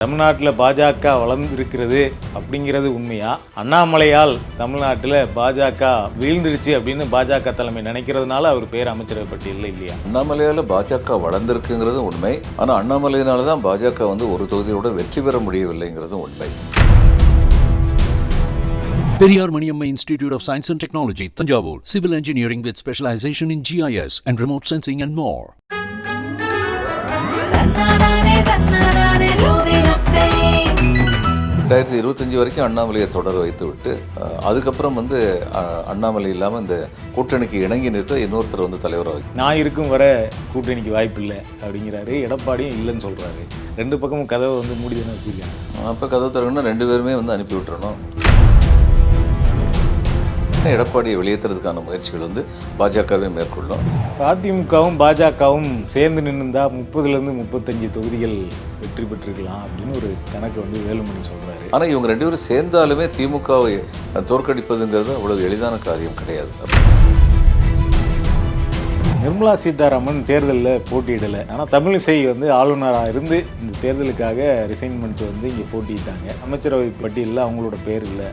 தமிழ்நாட்டில் பாஜக வளர்ந்திருக்கிறது அப்படிங்கிறது உண்மையா அண்ணாமலையால் தமிழ்நாட்டில் பாஜக வீழ்ந்துருச்சு அப்படின்னு பாஜக தலைமை நினைக்கிறதுனால அவர் பேர் அமைச்சரவை பட்டியலில் இல்லையா அண்ணாமலையால பாஜக வளர்ந்திருக்குங்கிறது உண்மை ஆனா அண்ணாமலையினால தான் பாஜக வந்து ஒரு தொகுதியோட வெற்றி பெற முடியவில்லைங்கிறதும் உண்மை Periyar Maniamma Institute of Science and Technology, Tanjavur. Civil engineering with specialization in GIS and remote sensing and more. ரெண்டாயிரத்தி இருபத்தஞ்சு வரைக்கும் அண்ணாமலையை தொடர வைத்து விட்டு அதுக்கப்புறம் வந்து அண்ணாமலை இல்லாமல் இந்த கூட்டணிக்கு இணங்கி நிறுத்த இன்னொருத்தர் வந்து தலைவராக நான் இருக்கும் வரை கூட்டணிக்கு வாய்ப்பு இல்லை அப்படிங்கிறாரு. எடப்பாடியும் இல்லைன்னு சொல்கிறாரு ரெண்டு பக்கமும் கதவை வந்து மூடி தானே அப்போ கதவு திறக்கணும்னா ரெண்டு பேருமே வந்து அனுப்பி விட்டுறணும். எடப்பாடியை வெளியேற்றுறதுக்கான முயற்சிகள் வந்து பாஜகவே மேற்கொள்ளும். அதிமுகவும் பாஜகவும் சேர்ந்து நின்றுந்தா முப்பதுலேருந்து முப்பத்தஞ்சு தொகுதிகள் வெற்றி பெற்றிருக்கலாம் அப்படின்னு ஒரு கணக்கு வந்து வேலுமணி சொல்கிறாரு ஆனால் இவங்க ரெண்டு பேரும் சேர்ந்தாலுமே திமுகவை தோற்கடிப்பதுங்கிறது அவ்வளவு எளிதான காரியம் கிடையாது. நிர்மலா சீதாராமன் தேர்தலில் போட்டியிடலை. ஆனால் தமிழிசை வந்து ஆளுநராக இருந்து இந்த தேர்தலுக்காக ரிசைன் பண்ணிட்டு வந்து இங்கே போட்டியிட்டாங்க. அமைச்சரவை பட்டியலில் அவங்களோட பேர் இல்லை.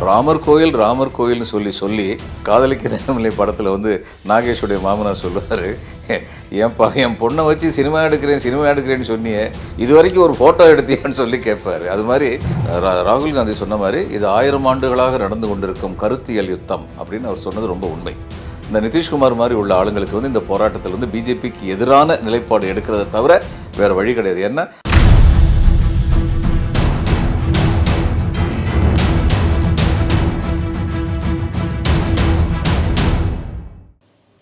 ராமர் கோயில் ராமர் கோயில்னு சொல்லி சொல்லி காதலிக்க நேரமில்லை. படத்தில் வந்து நாகேஷுடைய மாமனார் சொல்லுவார் ஏன்பா என் பொண்ணை வச்சு சினிமா எடுக்கிறேன் சினிமா எடுக்கிறேன்னு சொன்னியே இது வரைக்கும் ஒரு ஃபோட்டோ எடுத்தியான்னு சொல்லி கேட்பாரு. அது மாதிரி ரா- ராகுல் காந்தி சொன்ன மாதிரி இது ஆயிரம் ஆண்டுகளாக நடந்து கொண்டிருக்கும் கருத்தியல் யுத்தம் அப்படின்னு அவர் சொன்னது ரொம்ப உண்மை. இந்த நிதிஷ்குமார் மாதிரி உள்ள ஆளுங்களுக்கு வந்து இந்த போராட்டத்தில் வந்து பிஜேபிக்கு எதிரான நிலைப்பாடு எடுக்கிறத தவிர வேறு வழி கிடையாது. ஏன்னா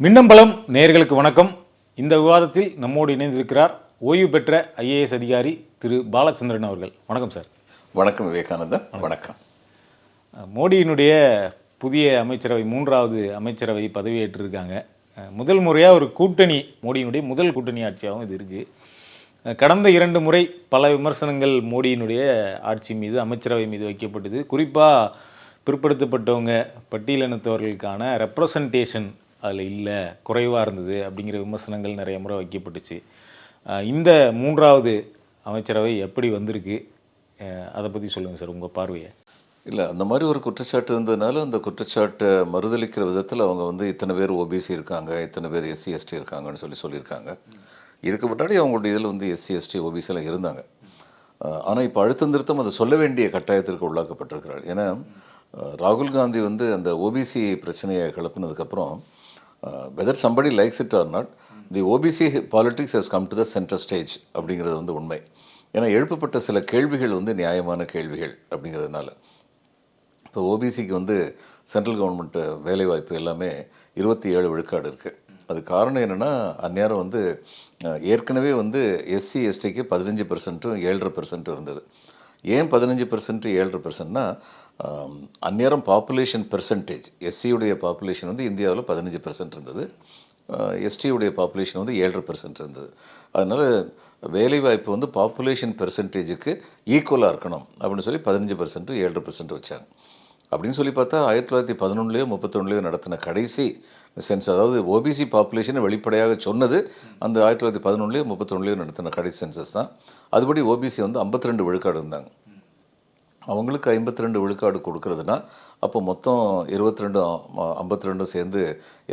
மின்னம்பலம் நேயர்களுக்கு வணக்கம். இந்த விவாதத்தில் நம்மோடு இணைந்திருக்கிறார் ஓய்வு பெற்ற ஐஏஎஸ் அதிகாரி திரு பாலச்சந்திரன் அவர்கள். வணக்கம் சார். வணக்கம் விவேகானந்தன். வணக்கம். மோடியினுடைய புதிய அமைச்சரவை மூன்றாவது அமைச்சரவை பதவியேற்றிருக்காங்க. முதல் முறையாக ஒரு கூட்டணி மோடியினுடைய முதல் கூட்டணி ஆட்சியாகவும் இது இருக்குது கடந்த இரண்டு முறை பல விமர்சனங்கள் மோடியினுடைய ஆட்சி மீது அமைச்சரவை மீது வைக்கப்பட்டது. குறிப்பாக பிற்படுத்தப்பட்டவங்க பட்டியலினத்தவர்களுக்கான ரெப்ரசன்டேஷன் அதில் இல்லை குறைவாக இருந்தது அப்படிங்கிற விமர்சனங்கள் நிறைய முறை வைக்கப்பட்டுச்சு. இந்த மூன்றாவது அமைச்சரவை எப்படி வந்திருக்கு? அதை பற்றி சொல்லுங்கள் சார் உங்கள் பார்வையை. இல்லை அந்த மாதிரி ஒரு குற்றச்சாட்டு இருந்ததுனால அந்த குற்றச்சாட்டை மறுதளிக்கிற விதத்தில் அவங்க வந்து இத்தனை பேர் ஓபிசி இருக்காங்க இத்தனை பேர் எஸ்சி எஸ்டி இருக்காங்கன்னு சொல்லி சொல்லியிருக்காங்க. இதுக்கு முன்னாடி அவங்களுடைய இதில் வந்து எஸ்சி எஸ்டி ஓபிசியில் இருந்தாங்க. ஆனால் இப்போ அழுத்தம் திருத்தம் அதை சொல்ல வேண்டிய கட்டாயத்திற்கு உள்ளாக்கப்பட்டிருக்கிறார். ஏன்னா ராகுல் காந்தி வந்து அந்த ஓபிசி பிரச்சனையை கிளப்பினதுக்கப்புறம் whether somebody likes it or not the OBC politics has come to the centre stage அப்படிங்கிறது வந்து உண்மை. ஏன்னா எழுப்பப்பட்ட சில கேள்விகள் வந்து நியாயமான கேள்விகள் அப்படிங்கிறதுனால. இப்போ ஓபிசிக்கு வந்து சென்ட்ரல் கவர்மெண்ட் வேலைவாய்ப்பு எல்லாமே இருபத்தி ஏழு விழுக்காடு இருக்குது அது காரணம் என்னென்னா அந்நேரம் வந்து ஏற்கனவே வந்து எஸ்சி எஸ்டிக்கு பதினஞ்சு பர்சன்ட்டும் ஏழரை பர்சன்ட்டும் இருந்தது. ஏன் பதினஞ்சு பெர்சன்ட்டு ஏழரை பர்சன்ட்னா அந்நேரம் பாப்புலேஷன் பெர்சன்டேஜ் எஸ்சியுடைய பாப்புலேஷன் வந்து இந்தியாவில் பதினஞ்சு பர்சன்ட் இருந்தது. எஸ்டியுடைய பாப்புலேஷன் வந்து ஏழரை பெர்சன்ட் இருந்தது. அதனால் வேலைவாய்ப்பு வந்து பாப்புலேஷன் பெர்சன்டேஜுக்கு ஈக்குவலாக இருக்கணும் அப்படின்னு சொல்லி பதினஞ்சு பெர்சன்ட்டு ஏழரை பர்சன்ட் வச்சாங்க. அப்படின்னு சொல்லி பார்த்தா ஆயிரத்தி தொள்ளாயிரத்தி பதினொன்றுலையோ முப்பத்தொன்னுலையோ நடத்தின கடைசி சென்ஸ் அதாவது ஓபிசி பாப்புலேஷனை வெளிப்படையாக சொன்னது அந்த ஆயிரத்தி தொள்ளாயிரத்தி பதினொன்றுலேயோ முப்பத்தொன்னுலையோ நடத்தின கடைசி சென்சஸ் தான். அதுபடி ஓபிசி வந்து 52 ரெண்டு விழுக்காடு இருந்தாங்க. அவங்களுக்கு ஐம்பத்தி ரெண்டு விழுக்காடு கொடுக்கறதுனா அப்போ மொத்தம் இருபத்தி ரெண்டு ஐம்பத்தி ரெண்டும் சேர்ந்து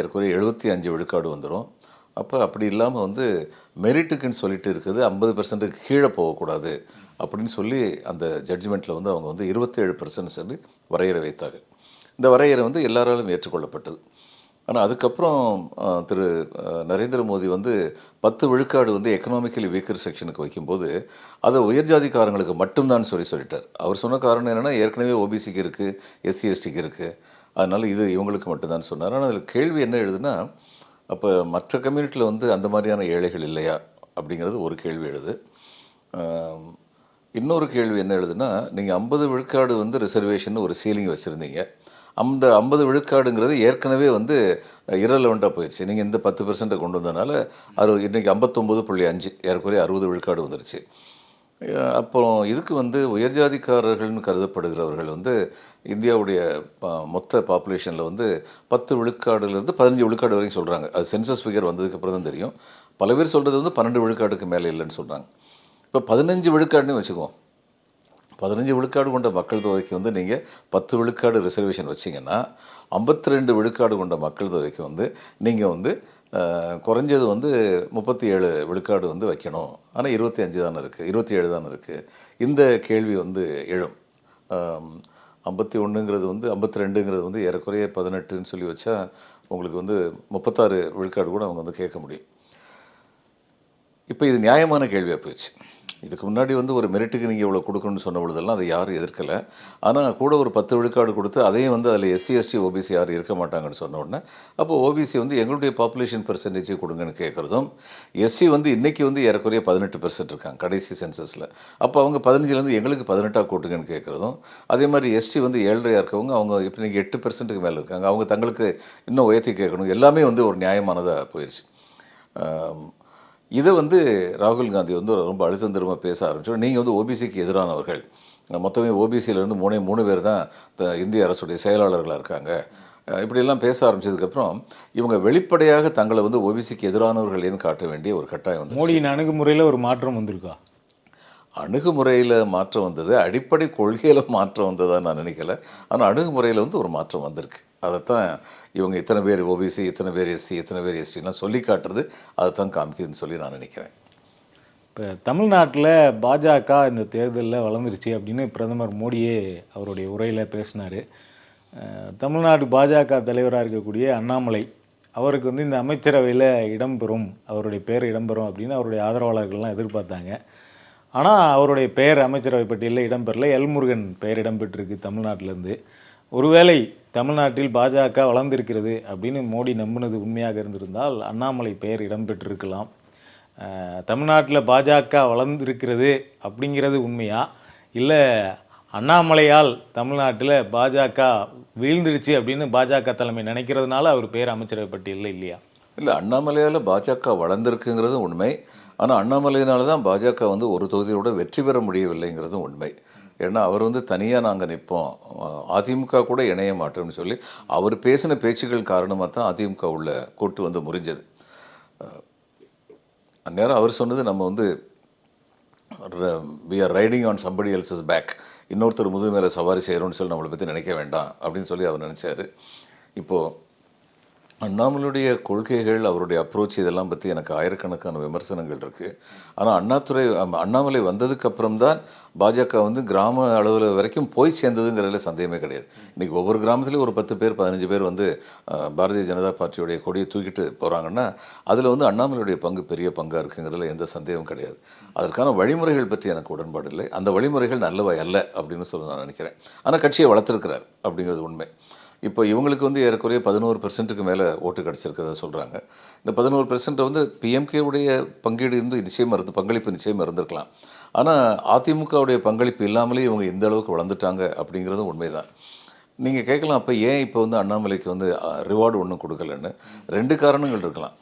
ஏற்குறைய எழுபத்தி அஞ்சு விழுக்காடு வந்துடும் அப்போ அப்படி இல்லாமல் வந்து மெரிட்டுக்குன்னு சொல்லிட்டு இருக்குது ஐம்பது பர்சன்ட்டுக்கு கீழே போகக்கூடாது அப்படின்னு சொல்லி அந்த ஜட்ஜ்மெண்ட்டில் வந்து அவங்க வந்து இருபத்தேழு பர்சன்ட் சொல்லி வரையறை வைத்தாங்க. இந்த வரையறை வந்து எல்லாராலும் ஏற்றுக்கொள்ளப்பட்டது. ஆனால் அதுக்கப்புறம் திரு நரேந்திர மோடி வந்து பத்து விழுக்காடு வந்து எக்கனாமிக்கலி வீக்கர் செக்ஷனுக்கு வைக்கும்போது அதை உயர் ஜாதிக்காரங்களுக்கு மட்டும்தான் சொல்லி சொல்லிட்டார். அவர் சொன்ன காரணம் என்னென்னா ஏற்கனவே ஓபிசிக்கு இருக்குது எஸ்சி எஸ்டிக்கு இருக்குது அதனால் இது இவங்களுக்கு மட்டும்தான் சொன்னார். ஆனால் அதில் கேள்வி என்ன எழுதுனா அப்போ மற்ற கம்யூனிட்டியில் வந்து அந்த மாதிரியான ஏழைகள் இல்லையா? அப்படிங்கிறது ஒரு கேள்வி எழுது. இன்னொரு கேள்வி என்ன எழுதுனா நீங்கள் ஐம்பது விழுக்காடு வந்து ரிசர்வேஷன் ஒரு சீலிங் வச்சுருந்தீங்க. அந்த ஐம்பது விழுக்காடுங்கிறது ஏற்கனவே வந்து இரலவெண்ட்டாக போயிடுச்சு. நீங்கள் இந்த பத்து பெர்சென்ட்டை கொண்டு வந்ததுனால அறு இன்றைக்கி ஐம்பத்தொம்பது புள்ளி அஞ்சு ஏறக்குறைய அறுபது விழுக்காடு வந்துருச்சு. அப்புறம் இதுக்கு வந்து உயர்ஜாதிக்காரர்கள்னு கருதப்படுகிறவர்கள் வந்து இந்தியாவுடைய மொத்த பாப்புலேஷனில் வந்து பத்து விழுக்காடுலேருந்து பதினஞ்சு விழுக்காடு வரைக்கும் சொல்கிறாங்க அது சென்சஸ் ஃபிகர் வந்ததுக்கு அப்புறம் தான் தெரியும். பல பேர் சொல்கிறது வந்து பன்னெண்டு விழுக்காடுக்கு மேலே இல்லைன்னு சொல்கிறாங்க இப்போ பதினஞ்சு விழுக்காடுன்னு வச்சுக்குவோம். பதினஞ்சு விழுக்காடு கொண்ட மக்கள் தொகைக்கு வந்து நீங்கள் பத்து விழுக்காடு ரிசர்வேஷன் வச்சிங்கன்னா 52 ரெண்டு விழுக்காடு கொண்ட மக்கள் தொகைக்கு வந்து நீங்கள் வந்து குறைஞ்சது வந்து முப்பத்தி ஏழு விழுக்காடு வந்து வைக்கணும். ஆனால் இருபத்தி அஞ்சு தானே இருக்குது இருபத்தி ஏழு தானே இருக்குது இந்த கேள்வி வந்து எழும். ஐம்பத்தி ஒன்றுங்கிறது வந்து ஐம்பத்தி ரெண்டுங்கிறது வந்து ஏறக்குறைய பதினெட்டுன்னு சொல்லி வச்சா உங்களுக்கு வந்து முப்பத்தாறு விழுக்காடு கூட அவங்க வந்து கேட்க முடியும். இப்போ இது நியாயமான கேள்வியாக போயிடுச்சு. இதுக்கு முன்னாடி வந்து ஒரு மெரிட்டுக்கு நீங்கள் இவ்வளோ கொடுக்கணும்னு சொன்ன பொழுதெல்லாம் அதை யாரும் எதிர்க்கலை. ஆனால் கூட ஒரு பத்து விழுக்காடு கொடுத்து அதையும் வந்து அதில் எஸ்சி எஸ்டி ஓபிசி யாரும் இருக்க மாட்டாங்கன்னு சொன்ன உடனே அப்போ ஓபிசி வந்து எங்களுடைய பாப்புலேஷன் பெர்சன்டேஜ் கொடுங்கன்னு கேட்குறதும் எஸ்சி வந்து இன்றைக்கி வந்து ஏறக்குறைய பதினெட்டு பெர்சன்ட் இருக்காங்க கடைசி சென்சஸில் அப்போ அவங்க பதினஞ்சுலேருந்து எங்களுக்கு பதினெட்டாக கூட்டுங்கன்னு கேட்குறதும் அதே மாதிரி எஸ்டி வந்து ஏழரையாக இருக்கவங்க அவங்க இப்போ நீங்கள் எட்டு பெர்சன்ட்டுக்கு மேலே இருக்காங்க அவங்க தங்களுக்கு இன்னும் உயர்த்தி கேட்கணும் எல்லாமே வந்து ஒரு நியாயமானதாக போயிடுச்சு இதை வந்து ராகுல் காந்தி வந்து ரொம்ப அழுத்தம் திரும்ப பேச ஆரம்பிச்சோம் நீங்கள் வந்து ஓபிசிக்கு எதிரானவர்கள். மொத்தமே ஓபிசியிலேருந்து மூணே மூணு பேர் தான் இந்திய அரசுடைய செயலாளர்களாக இருக்காங்க. இப்படியெல்லாம் பேச ஆரம்பிச்சதுக்கப்புறம் இவங்க வெளிப்படையாக தங்களை வந்து ஓபிசிக்கு எதிரானவர்கள் ஏன்னு காட்ட வேண்டிய ஒரு கட்டாயம் வந்து மோடியின் அணுகுமுறையில் ஒரு மாற்றம் வந்திருக்கா? அணுகுமுறையில் மாற்றம் வந்தது. அடிப்படை கொள்கையில் மாற்றம் வந்ததா நான் நினைக்கல. ஆனால் அணுகுமுறையில் வந்து ஒரு மாற்றம் வந்திருக்கு. அதைத்தான் இவங்க இத்தனை பேர் ஓபிசி இத்தனை பேர் எஸ்சி இத்தனை பேர் எஸ்டிலாம் சொல்லி காட்டுறது அதைத்தான் காமிக்குதுன்னு சொல்லி நான் நினைக்கிறேன். இப்போ தமிழ்நாட்டில் பாஜக இந்த தேர்தலில் வளர்ந்துருச்சு அப்படின்னு பிரதமர் மோடியே அவருடைய உரையில் பேசினார். தமிழ்நாடு பாஜக தலைவராக இருக்கக்கூடிய அண்ணாமலை அவருக்கு வந்து இந்த அமைச்சரவையில் இடம்பெறும் அவருடைய பேர் இடம்பெறும் அப்படின்னு அவருடைய ஆதரவாளர்கள்லாம் எதிர்பார்த்தாங்க. ஆனால் அவருடைய பெயர் அமைச்சரவை பட்டியலில் இடம்பெறல. எல்முருகன் பெயர் இடம்பெற்றிருக்கு தமிழ்நாட்டிலேருந்து. ஒருவேளை தமிழ்நாட்டில் பாஜக வளர்ந்திருக்கிறது அப்படின்னு மோடி நம்பினது உண்மையாக இருந்திருந்தால் அண்ணாமலை பெயர் இடம்பெற்றிருக்கலாம். தமிழ்நாட்டில் பாஜக வளர்ந்திருக்கிறது அப்படிங்கிறது உண்மையா? இல்லை அண்ணாமலையால் தமிழ்நாட்டில் பாஜக வீழ்ந்துடுச்சு அப்படின்னு பாஜக தலைமை நினைக்கிறதுனால அவர் பேர் அமைச்சரவை பட்டியலில் இல்லையா? இல்லை அண்ணாமலையால் பாஜக வளர்ந்துருக்குங்கிறதும் உண்மை. ஆனால் அண்ணாமலையினால தான் பாஜக வந்து ஒரு தொகுதியோட வெற்றி பெற முடியவில்லைங்கிறதும் உண்மை. ஏன்னா அவர் வந்து தனியாக நாங்கள் நிற்போம் அதிமுக கூட இணைய மாட்டோம்னு சொல்லி அவர் பேசின பேச்சுக்கள் காரணமாக தான் அதிமுக உள்ள கூட்டு வந்து முறிஞ்சது. அந்நேரம் அவர் சொன்னது நம்ம வந்து we are riding on somebody else's back இன்னொருத்தர் முதுகு மேலே சவாரி செய்கிறோம்னு சொல்லி நம்மளை பற்றி நினைக்க வேண்டாம் அப்படின்னு சொல்லி அவர் நினச்சாரு. இப்போது அண்ணாமலையுடைய கொள்கைகள் அவருடைய அப்ரோச் இதெல்லாம் பற்றி எனக்கு ஆயிரக்கணக்கான விமர்சனங்கள் இருக்குது ஆனால் அண்ணாத்துறை அண்ணாமலை வந்ததுக்கப்புறம்தான் தான் பாஜக வந்து கிராம அளவில் வரைக்கும் போய் சேர்ந்ததுங்கிறதுல சந்தேகமே கிடையாது. இன்றைக்கி ஒவ்வொரு கிராமத்துலேயும் ஒரு பத்து பேர் பதினஞ்சு பேர் வந்து பாரதிய ஜனதா பார்ட்டியுடைய கொடியை தூக்கிட்டு போகிறாங்கன்னா அதில் வந்து அண்ணாமலையுடைய பங்கு பெரிய பங்காக இருக்குங்கிறதுல எந்த சந்தேகமும் கிடையாது. அதற்கான வழிமுறைகள் பற்றி எனக்கு உடன்பாடு இல்லை. அந்த வழிமுறைகள் நல்லவை அல்ல அப்படின்னு சொல்ல நான் நினைக்கிறேன். ஆனால் கட்சியை வளர்த்துருக்கிறார் அப்படிங்கிறது உண்மை. இப்போ இவங்களுக்கு வந்து ஏறக்குறைய பதினோரு பெர்சென்ட்டுக்கு மேலே ஓட்டு கிடச்சிருக்கிறத சொல்கிறாங்க இந்த பதினோரு பெர்சென்ட் வந்து பிஎம்கேவுடைய பங்கீடு இருந்து நிச்சயமாக இருந்து பங்களிப்பு நிச்சயமாக இருந்திருக்கலாம் ஆனால் அதிமுகவுடைய பங்களிப்பு இல்லாமலே இவங்க இந்த அளவுக்கு வளர்ந்துட்டாங்க அப்படிங்கிறதும் உண்மைதான். நீங்கள் கேட்கலாம் அப்போ ஏன் இப்போ வந்து அண்ணாமலைக்கு வந்து ரிவார்டு ஒன்றும் கொடுக்கலன்னு? ரெண்டு காரணங்கள் இருக்கலாம்.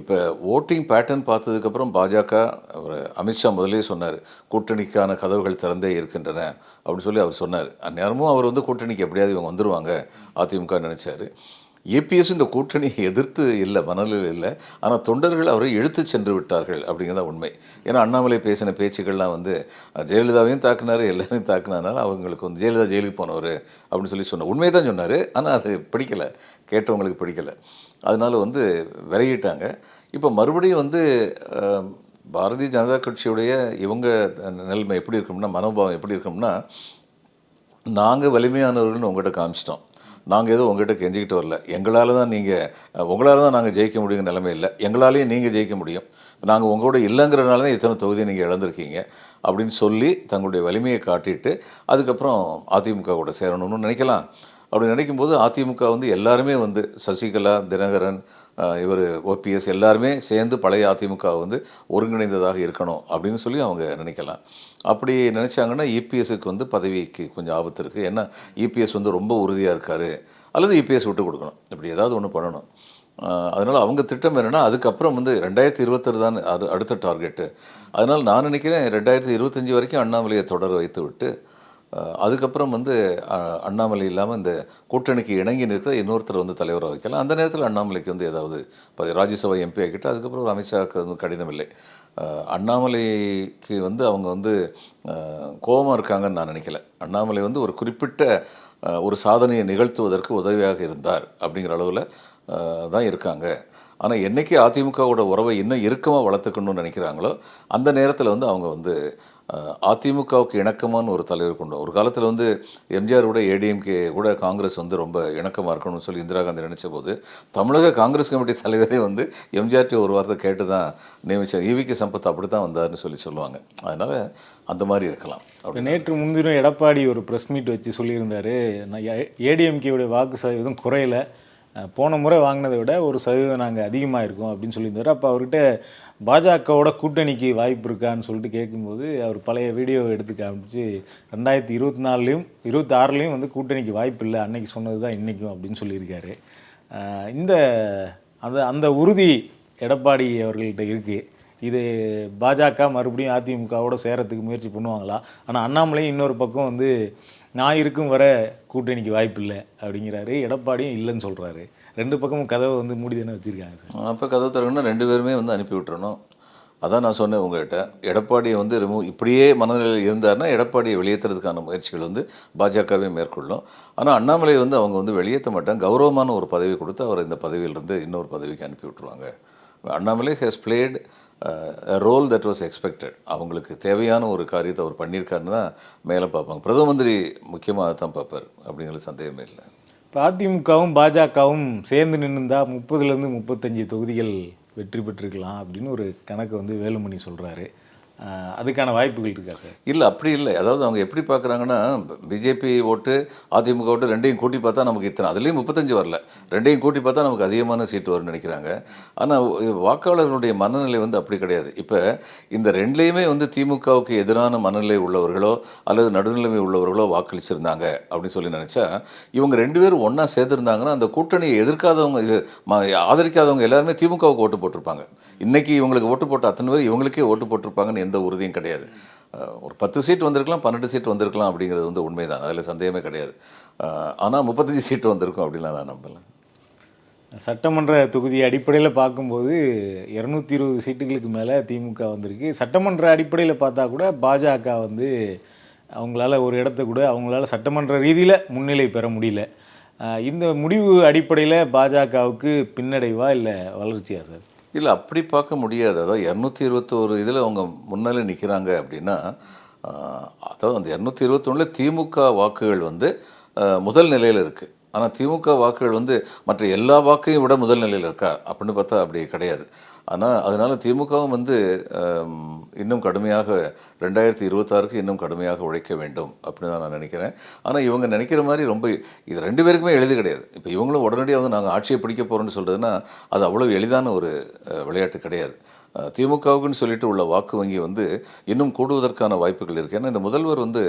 இப்போ ஓட்டிங் பேட்டர்ன் பார்த்ததுக்கப்புறம் பாஜக அவர் அமித்ஷா முதலே சொன்னார் கூட்டணிக்கான கதவுகள் திறந்தே இருக்கின்றன அப்படின்னு சொல்லி அவர் சொன்னார். அந்நேரமும் அவர் வந்து கூட்டணிக்கு எப்படியாவது இவங்க வந்துருவாங்க அதிமுக நினச்சாரு. ஏபிஎஸ் இந்த கூட்டணியை எதிர்த்து இல்லை மனநிலையில் இல்லை ஆனால் தொண்டர்கள் அவரை இழுத்து சென்று விட்டார்கள் அப்படிங்கிறதா உண்மை. ஏன்னா அண்ணாமலை பேசின பேச்சுக்கள்லாம் வந்து ஜெயலலிதாவையும் தாக்குனாரு எல்லாரையும் தாக்குனால அவங்களுக்கு வந்து ஜெயலலிதா ஜெயிலுக்கு போனவர் அப்படின்னு சொல்லி சொன்னார் உண்மையை தான் சொன்னார். ஆனால் அது பிடிக்கலை கேட்டவங்களுக்கு பிடிக்கலை. அதனால் வந்து விலகிட்டாங்க. இப்போ மறுபடியும் வந்து பாரதிய ஜனதா கட்சியுடைய இவங்க நிலைமை எப்படி இருக்கும்னா மனோபாவம் எப்படி இருக்கும்னா நாங்கள் வலிமையானவர்கள்னு உங்கள்கிட்ட காமிச்சிட்டோம். நாங்கள் எதுவும் உங்கள்கிட்ட கெஞ்சிக்கிட்டு வரல. எங்களால் தான் நீங்கள் உங்களால் தான் நாங்கள் ஜெயிக்க முடியுங்கிற நிலைமை இல்லை. எங்களாலேயும் நீங்கள் ஜெயிக்க முடியும். நாங்கள் உங்களோட இல்லைங்கிறனால தான் இத்தனை தொகுதி நீங்கள் இழந்திருக்கீங்க அப்படின்னு சொல்லி தங்களுடைய வலிமையை காட்டிட்டு அதுக்கப்புறம் அதிமுக கூட சேரணும்னு நினைக்கலாம். அப்படி நினைக்கும்போது அதிமுக வந்து எல்லாருமே வந்து சசிகலா தினகரன் இவர் ஓபிஎஸ் எல்லாருமே சேர்ந்து பழைய அதிமுக வந்து ஒருங்கிணைந்ததாக இருக்கணும் அப்படின்னு சொல்லி அவங்க நினைக்கலாம். அப்படி நினச்சாங்கன்னா இபிஎஸ்க்கு வந்து பதவிக்கு கொஞ்சம் ஆபத்து இருக்குது ஏன்னா இபிஎஸ் வந்து ரொம்ப உறுதியாக இருக்கார். அல்லது இபிஎஸ் விட்டு கொடுக்கணும். இப்படி ஏதாவது ஒன்று பண்ணணும். அதனால் அவங்க திட்டம் என்னென்னா அதுக்கப்புறம் வந்து ரெண்டாயிரத்தி இருபத்தாறு தான் அது அடுத்த டார்கெட்டு அதனால் நான் நினைக்கிறேன் ரெண்டாயிரத்தி இருபத்தஞ்சி வரைக்கும் அண்ணாமலையை தொடர் வைத்து விட்டு அதுக்கப்புறம் வந்து அண்ணாமலை இல்லாமல் இந்த கூட்டணிக்கு இணங்கி நிற்கிற இன்னொருத்தர் வந்து தலைவராக வைக்கலாம் அந்த நேரத்தில் அண்ணாமலைக்கு வந்து ஏதாவது இப்போ ராஜ்யசபா எம்பி ஆகிட்டு அதுக்கப்புறம் ஒரு அமைச்சராக வந்து கடினம் இல்லை. அண்ணாமலைக்கு வந்து அவங்க வந்து கோபமாக இருக்காங்கன்னு நான் நினைக்கல. அண்ணாமலை வந்து ஒரு குறிப்பிட்ட ஒரு சாதனையை நிகழ்த்துவதற்கு உதவியாக இருந்தார் அப்படிங்கிற அளவில் தான் இருக்காங்க. ஆனால் என்னைக்கு அதிமுகவோட உறவை இன்னும் இறுக்கமாக வளர்த்துக்கணும்னு நினைக்கிறாங்களோ அந்த நேரத்தில் வந்து அவங்க வந்து அதிமுகவுக்கு இணக்கமான ஒரு தலைவர் கொண்டு ஒரு காலத்தில் வந்து எம்ஜிஆர் கூட ஏடிஎம்கே கூட காங்கிரஸ் வந்து ரொம்ப இணக்கமாக இருக்கணும்னு சொல்லி இந்திரா காந்தி நினச்ச போது தமிழக காங்கிரஸ் கமிட்டி தலைவரே வந்து எம்ஜிஆர்டி ஒரு வார்த்தை கேட்டு தான் நியமிச்சார். ஈவிகே சம்பத் அப்படி தான் வந்தார்னு சொல்லி சொல்லுவாங்க. அதனால் அந்த மாதிரி இருக்கலாம். அப்படி நேற்று முன்தினம் எடப்பாடி ஒரு ப்ரெஸ் மீட் வச்சு சொல்லியிருந்தார். நான் ஏடிஎம்கேவுடைய வாக்கு சதவீதம் குறையல. போன முறை வாங்கினதை விட ஒரு சதவீதம் நாங்கள் அதிகமாக இருக்கோம் அப்படின்னு சொல்லியிருந்தார். அப்போ அவர்கிட்ட பாஜகவோட கூட்டணிக்கு வாய்ப்பு இருக்கான்னு சொல்லிட்டு கேட்கும்போது அவர் பழைய வீடியோ எடுத்து காமிச்சு ரெண்டாயிரத்தி இருபத்தி நாலுலேயும் இருபத்தி ஆறுலேயும் வந்து கூட்டணிக்கு வாய்ப்பு இல்லை. அன்னைக்கு சொன்னது தான் இன்றைக்கும் அப்படின்னு சொல்லியிருக்காரு. இந்த அந்த அந்த உறுதி எடப்பாடி அவர்கள்ட்ட இருக்குது இது பாஜக மறுபடியும் அதிமுகவோட சேரத்துக்கு முயற்சி பண்ணுவாங்களா? ஆனால் அண்ணாமலையும் இன்னொரு பக்கம் வந்து நான் இருக்கும் வர கூட்டணிக்கு வாய்ப்பு இல்லை அப்படிங்கிறாரு. எடப்பாடியும் இல்லைன்னு சொல்கிறாரு ரெண்டு பக்கமும் கதவை வந்து மூடி தானே வச்சுருக்காங்க சார். அப்போ கதவு திறக்கணும்னா ரெண்டு பேருமே வந்து அனுப்பி விட்டுறணும். அதான் நான் சொன்னேன் உங்கள்கிட்ட எடப்பாடியை வந்து ரிமூவ் இப்படியே மனநிலையில் இருந்தாருன்னா எடப்பாடியை வெளியேற்றுறதுக்கான முயற்சிகள் வந்து பாஜகவே மேற்கொள்ளும். ஆனால் அண்ணாமலை வந்து அவங்க வந்து வெளியேற்ற மாட்டாங்க. கௌரவமான ஒரு பதவி கொடுத்து அவர் இந்த பதவியிலிருந்து இன்னொரு பதவிக்கு அனுப்பி விட்டுருவாங்க. Annamalai has played role that was expected அவங்களுக்கு தேவையான ஒரு காரியத்தை அவர் பண்ணியிருக்காருன்னு தான் மேலே பார்ப்பாங்க. பிரதம மந்திரி முக்கியமாக தான் பார்ப்பார். அப்படிங்கிறது சந்தேகமே இல்லை. இப்போ அதிமுகவும் பாஜகவும் சேர்ந்து நின்றுந்தா முப்பதுலேருந்து முப்பத்தஞ்சு தொகுதிகள் வெற்றி பெற்றிருக்கலாம் அப்படின்னு ஒரு கணக்கு வந்து வேலுமணி சொல்கிறாரு அதுக்கான வாய்ப்புகள் இருக்கா சார்? இல்லை அப்படி இல்லை. அதாவது அவங்க எப்படி பார்க்குறாங்கன்னா பிஜேபி ஓட்டு அதிமுக ஓட்டு ரெண்டையும் கூட்டி பார்த்தா நமக்கு இத்தனை. அதுலேயும் முப்பத்தஞ்சு வரல. ரெண்டையும் கூட்டி பார்த்தா நமக்கு அதிகமான சீட்டு வரும்னு நினைக்கிறாங்க. ஆனால் வாக்காளர்களுடைய மனநிலை வந்து அப்படி கிடையாது. இப்போ இந்த ரெண்டுலேயுமே வந்து திமுகவுக்கு எதிரான மனநிலை உள்ளவர்களோ அல்லது நடுநிலைமை உள்ளவர்களோ வாக்களிச்சிருந்தாங்க அப்படின்னு சொல்லி நினச்சா இவங்க ரெண்டு பேரும் ஒன்றா சேர்ந்துருந்தாங்கன்னா அந்த கூட்டணியை எதிர்க்காதவங்க இது ஆதரிக்காதவங்க எல்லாருமே திமுகவுக்கு ஓட்டு போட்டிருப்பாங்க. இன்றைக்கி இவங்களுக்கு ஓட்டு போட்ட அத்தனை பேர் இவங்களுக்கே ஓட்டு போட்டிருப்பாங்கன்னு எந்த உறுதியும் கிடையாது. ஒரு பத்து சீட் வந்திருக்கலாம் பன்னெண்டு சீட் வந்திருக்கலாம் அப்படிங்கிறது வந்து உண்மைதான். அதில் சந்தேகமே கிடையாது. ஆனால் முப்பத்தஞ்சு சீட்டு வந்திருக்கும் அப்படின்லாம் நான் நம்பலை. சட்டமன்ற தொகுதி அடிப்படையில் பார்க்கும்போது இரநூத்தி இருபது சீட்டுகளுக்கு மேலே திமுக வந்திருக்கு. சட்டமன்ற அடிப்படையில் பார்த்தா கூட பாஜக வந்து அவங்களால ஒரு இடத்த கூட அவங்களால சட்டமன்ற ரீதியில் முன்னிலை பெற முடியல. இந்த முடிவு அடிப்படையில் பாஜகவுக்கு பின்னடைவா இல்லை வளர்ச்சியா சார்? இல்லை அப்படி பார்க்க முடியாது. அதாவது இரநூத்தி இருபத்தோரு இதில் அவங்க முன்னாலே நிற்கிறாங்க அப்படின்னா அதாவது அந்த இரநூத்தி இருபத்தொன்னில் திமுக வாக்குகள் வந்து முதல் நிலையில் இருக்குது ஆனால் திமுக வாக்குகள் வந்து மற்ற எல்லா வாக்கையும் விட முதல் நிலையில் இருக்கா? அப்படின்னு பார்த்தா அப்படி கிடையாது. ஆனால் அதனால் திமுகவும் வந்து இன்னும் கடுமையாக ரெண்டாயிரத்தி இருபத்தாறுக்கு இன்னும் கடுமையாக உழைக்க வேண்டும் அப்படின்னு தான் நான் நினைக்கிறேன். ஆனால் இவங்க நினைக்கிற மாதிரி ரொம்ப இது ரெண்டு பேருக்குமே எளிது கிடையாது. இப்போ இவங்களும் உடனடியாக வந்து நாங்கள் ஆட்சியை பிடிக்க போகிறோம்னு சொல்கிறதுனா அது அவ்வளோ எளிதான ஒரு விளையாட்டு கிடையாது. திமுகவுக்குன்னு சொல்லிட்டு உள்ள வாக்கு வங்கி வந்து இன்னும் கூடுவதற்கான வாய்ப்புகள் இருக்குது ஏன்னா இந்த முதல்வர் வந்து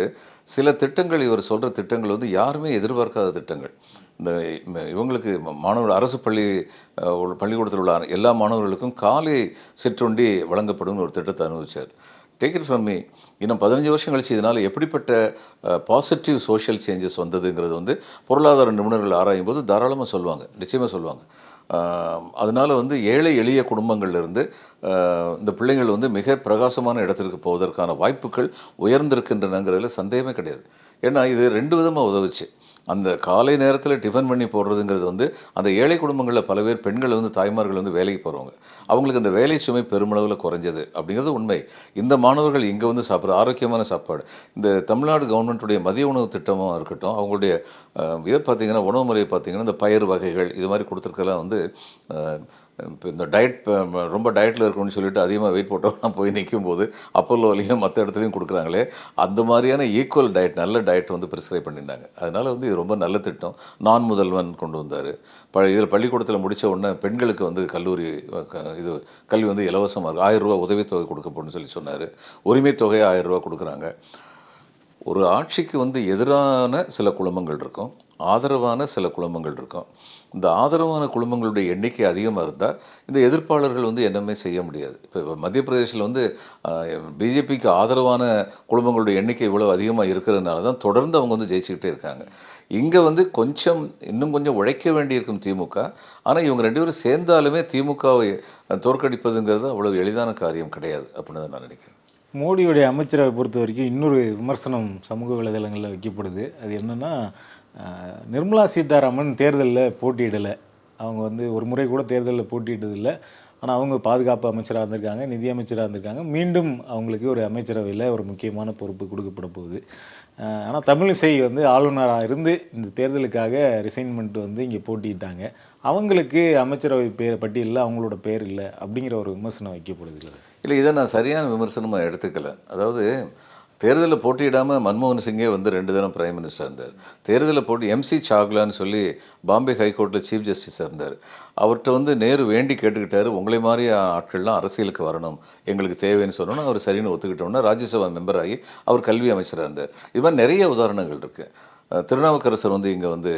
சில திட்டங்கள் இவர் சொல்கிற திட்டங்கள் வந்து யாருமே எதிர்பார்க்காத திட்டங்கள். இந்த இவங்களுக்கு மாணவர்கள் அரசு பள்ளி பள்ளிக்கூடத்தில் உள்ள எல்லா மாணவர்களுக்கும் காலை சிற்றுண்டி வழங்கப்படும் ஒரு திட்டத்தை அனுபவிச்சார். டேக் இட் ஃப்ரம் மீ இன்னும் பதினஞ்சு வருஷம் கழிச்சு இதனால் எப்படிப்பட்ட பாசிட்டிவ் சோஷியல் சேஞ்சஸ் வந்ததுங்கிறது வந்து பொருளாதார நிபுணர்கள் ஆராயும் போது தாராளமாக சொல்லுவாங்க நிச்சயமாக சொல்லுவாங்க. அதனால் வந்து ஏழை எளிய குடும்பங்கள்லேருந்து இந்த பிள்ளைங்கள் வந்து மிக பிரகாசமான இடத்திற்கு போவதற்கான வாய்ப்புகள் உயர்ந்திருக்கின்றனங்கிறதுல சந்தேகமே கிடையாது. ஏன்னா இது ரெண்டு விதமாக உதவுச்சு. அந்த காலை நேரத்தில் டிஃபன் பண்ணி போடுறதுங்கிறது வந்து அந்த ஏழை குடும்பங்களில் பல பேர் பெண்கள் வந்து தாய்மார்கள் வந்து வேலைக்கு போகிறவங்க அவங்களுக்கு அந்த வேலை சுமை பெருமளவில் குறைஞ்சது அப்படிங்கிறது உண்மை. இந்த மாணவர்கள் இங்கே வந்து சாப்பிட்ற ஆரோக்கியமான சாப்பாடு. இந்த தமிழ்நாடு கவர்மெண்ட்டுடைய மதிய உணவு திட்டமாக இருக்கட்டும் அவங்களுடைய இதை பார்த்திங்கன்னா உணவு முறையை பார்த்திங்கன்னா இந்த பயிர் வகைகள் இது மாதிரி கொடுத்துருக்கலாம் வந்து இப்போ இந்த டயட் ரொம்ப டயட்டில் இருக்கணும்னு சொல்லிட்டு அதிகமாக வெயிட் போட்டோம்னா போய் நிற்கும் போது அப்பல்லோலையும் மற்ற இடத்துலையும் கொடுக்குறாங்களே அந்த மாதிரியான ஈக்குவல் டயட் நல்ல டயட் வந்து ப்ரிஸ்கிரைப் பண்ணியிருந்தாங்க. அதனால் வந்து இது ரொம்ப நல்ல திட்டம். நான் முதல்வன் கொண்டு வந்தார். ப இதில் பள்ளிக்கூடத்தில் முடித்த உடனே பெண்களுக்கு வந்து கல்லூரி க- இது கல்வி வந்து இலவசமாக இருக்கும் ஆயிரம் ரூபா உதவித்தொகை கொடுக்கப்படும் சொல்லி சொன்னார். உரிமை தொகை ஆயிரம் ரூபா கொடுக்குறாங்க. ஒரு ஆட்சிக்கு வந்து எதிரான சில குழுமங்கள் இருக்கும். ஆதரவான சில குழுமங்கள் இருக்கும். இந்த ஆதரவான குழுமங்களுடைய எண்ணிக்கை அதிகமாக இருந்தால் இந்த எதிர்ப்பாளர்கள் வந்து என்னமே செய்ய முடியாது. இப்போ மத்திய பிரதேசில் வந்து பிஜேபிக்கு ஆதரவான குழுமங்களுடைய எண்ணிக்கை இவ்வளோ அதிகமாக இருக்கிறதுனால தான் தொடர்ந்து அவங்க வந்து ஜெயிச்சுக்கிட்டே இருக்காங்க. இங்கே வந்து கொஞ்சம் இன்னும் கொஞ்சம் உழைக்க வேண்டியிருக்கும் திமுக. ஆனால் இவங்க ரெண்டு பேரும் சேர்ந்தாலுமே திமுகவை தோற்கடிப்பதுங்கிறது அவ்வளோ எளிதான காரியம் கிடையாது அப்படின்னு தான் நான் நினைக்கிறேன். மோடியுடைய அமைச்சரவை பொறுத்த வரைக்கும் இன்னொரு விமர்சனம் சமூக வலைதளங்களில் வைக்கப்படுது. அது என்னென்னா நிர்மலா சீதாராமன் தேர்தலில் போட்டியிடலை. அவங்க வந்து ஒரு முறை கூட தேர்தலில் போட்டியிட்டதில்லை. ஆனால் அவங்க பாதுகாப்பு அமைச்சராக இருந்திருக்காங்க நிதி அமைச்சராக இருந்திருக்காங்க. மீண்டும் அவங்களுக்கு ஒரு அமைச்சரவையில் ஒரு முக்கியமான பொறுப்பு கொடுக்கப்பட போகுது. ஆனால் தமிழிசை வந்து ஆளுநராக இருந்து இந்த தேர்தலுக்காக ரிசைன்மெண்ட் வந்து இங்கே போட்டியிட்டாங்க. அவங்களுக்கு அமைச்சரவை பேர் பட்டியலில் அவங்களோட பேர் இல்லை அப்படிங்கிற ஒரு விமர்சனம் வைக்கப்படுது இல்லை? இல்லை இதை நான் சரியான விமர்சனமாக எடுத்துக்கல. அதாவது தேர்தலில் போட்டியிடாமல் மன்மோகன் சிங்கே வந்து ரெண்டு தினம் பிரைம் மினிஸ்டர் இருந்தார் தேர்தலில் போட்டி எம்சி சாக்லான்னு சொல்லி பாம்பே ஹைகோர்ட்டில் சீஃப் ஜஸ்டிஸாக இருந்தார் அவர்கிட்ட வந்து நேரு வேண்டி கேட்டுக்கிட்டாரு உங்களை மாதிரி ஆட்கள்லாம் அரசியலுக்கு வரணும். எங்களுக்கு தேவைன்னு சொன்னோன்னா அவர் சரின்னு ஒத்துக்கிட்டோன்னா ராஜ்யசபா மெம்பர் ஆகி அவர் கல்வி அமைச்சராக இருந்தார். இது மாதிரி நிறைய உதாரணங்கள் இருக்குது திருநாவுக்கரசர் வந்து இங்கே வந்து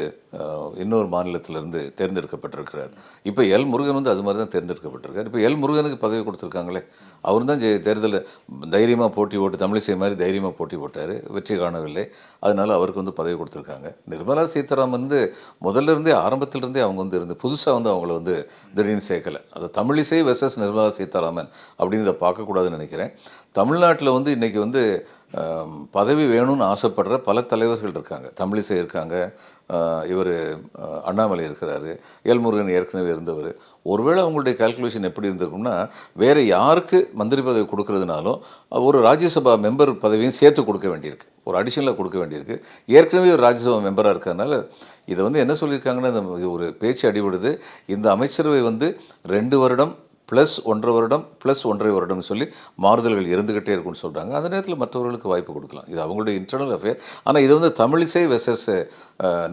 இன்னொரு மாநிலத்திலிருந்து தேர்ந்தெடுக்கப்பட்டிருக்கிறார். இப்போ எல் முருகன் வந்து அது மாதிரி தான் தேர்ந்தெடுக்கப்பட்டிருக்கார். இப்போ எல் முருகனுக்கு பதவி கொடுத்துருக்காங்களே அவர் தான் தேர்தலில் தைரியமாக போட்டி போட்டு தமிழிசை மாதிரி தைரியமாக போட்டி போட்டார். வெற்றி காணவில்லை. அதனால் அவருக்கு வந்து பதவி கொடுத்துருக்காங்க. நிர்மலா சீதாராமன் வந்து முதல்ல இருந்தே ஆரம்பத்திலிருந்தே அவங்க வந்து இருந்து புதுசாக வந்து அவங்கள வந்து திடீர்னு சேர்க்கலை. அது தமிழிசை வெர்சஸ் நிர்மலா சீதாராமன் அப்படின்னு இதை பார்க்கக்கூடாதுன்னு நினைக்கிறேன். தமிழ்நாட்டில் வந்து இன்றைக்கி வந்து பதவி வேணும்னு ஆசைப்படுற பல தலைவர்கள் இருக்காங்க. தமிழிசை இருக்காங்க. இவர் அண்ணாமலை இருக்கிறாரு ஏல்முருகன் ஏற்கனவே இருந்தவர். ஒருவேளை அவங்களுடைய கால்குலேஷன் எப்படி இருந்திருக்கும்னா வேறு யாருக்கு மந்திரி பதவி கொடுக்கறதுனாலும் ஒரு ராஜ்யசபா மெம்பர் பதவியும் சேர்த்து கொடுக்க வேண்டியிருக்கு. ஒரு அடிஷனலாக கொடுக்க வேண்டியிருக்கு. ஏற்கனவே ஒரு ராஜ்யசபா மெம்பராக இருக்கிறதுனால இதை வந்து என்ன சொல்லியிருக்காங்கன்னா இந்த இது ஒரு பேச்சு அடிபடுது. இந்த அமைச்சரவை வந்து ரெண்டு வருடம் ப்ளஸ் ஒன்றரை வருடம் ப்ளஸ் ஒன்றரை வருடம்னு சொல்லி மாறுதல்கள் இருந்துக்கிட்டே இருக்கும்னு சொல்கிறாங்க அந்த நேரத்தில் மற்றவர்களுக்கு வாய்ப்பு கொடுக்கலாம். இது அவங்களுடைய இன்டர்னல் அஃபேர் ஆனால் இது வந்து தமிழிசை வெசஸ்